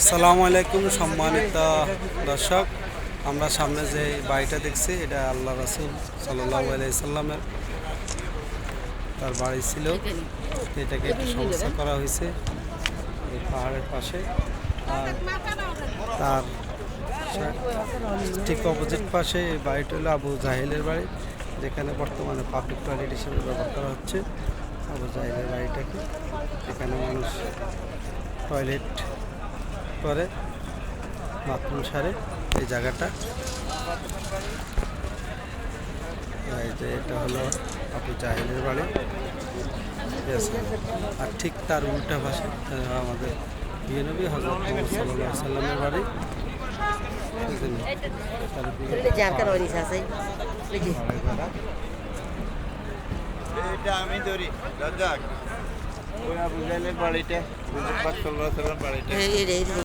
আসসালামু আলাইকুম, সম্মানিত দর্শক। আমরা সামনে যে বাড়িটা দেখছি, এটা আল্লাহ রাসুল সাল্লাহ সাল্লামের তার বাড়ি ছিল। এটাকে একটু সমস্যা করা হয়েছে এই পাহাড়ের পাশে। আর তার ঠিক অপোজিট পাশে এই বাড়িটা হলো আবু জাহিলের বাড়ি, যেখানে বর্তমানে পাবলিক টয়লেট হিসেবে ব্যবহার করা হচ্ছে। আবু জাহিলের বাড়িটাকে এখানে মানুষ টয়লেট করে বাথরুম সারে এই জায়গাটা। এই যে এটা হলো আবু জাহিলের বাড়ি। ঠিক আছে? আর ঠিক তার উল্টা পাশে আহ, আমাদের বিয়ে নবী হজরত মোহাম্মদ সাল্লাহ সাল্লামের বাড়ি। আমি ধরি রাজাক ওই আবু জাহেলের বাড়িটা বাড়িটা।